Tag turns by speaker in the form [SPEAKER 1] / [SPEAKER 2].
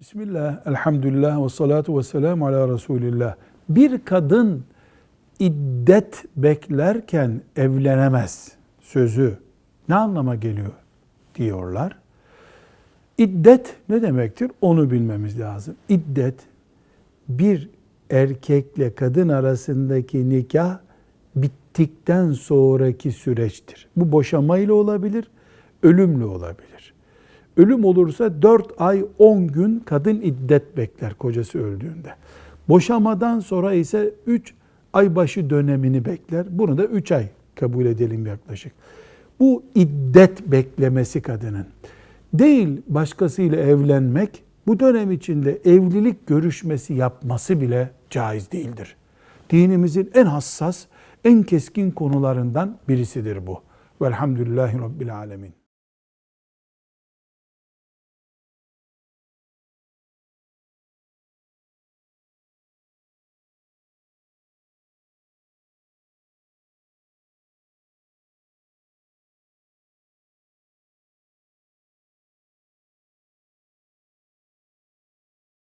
[SPEAKER 1] Bismillah, elhamdülillah ve salatu ve selamu ala Resulillah. Bir kadın iddet beklerken evlenemez sözü ne anlama geliyor diyorlar. İddet ne demektir? Onu bilmemiz lazım. İddet bir erkekle kadın arasındaki nikah bittikten sonraki süreçtir. Bu boşamayla olabilir, ölümle olabilir. Ölüm olursa 4 ay 10 gün kadın iddet bekler kocası öldüğünde. Boşamadan sonra ise 3 ay başı dönemini bekler. Bunu da 3 ay kabul edelim yaklaşık. Bu iddet beklemesi kadının. Değil başkasıyla evlenmek, bu dönem içinde evlilik görüşmesi yapması bile caiz değildir. Dinimizin en hassas, en keskin konularından birisidir bu. Velhamdülillahi Rabbil Alemin.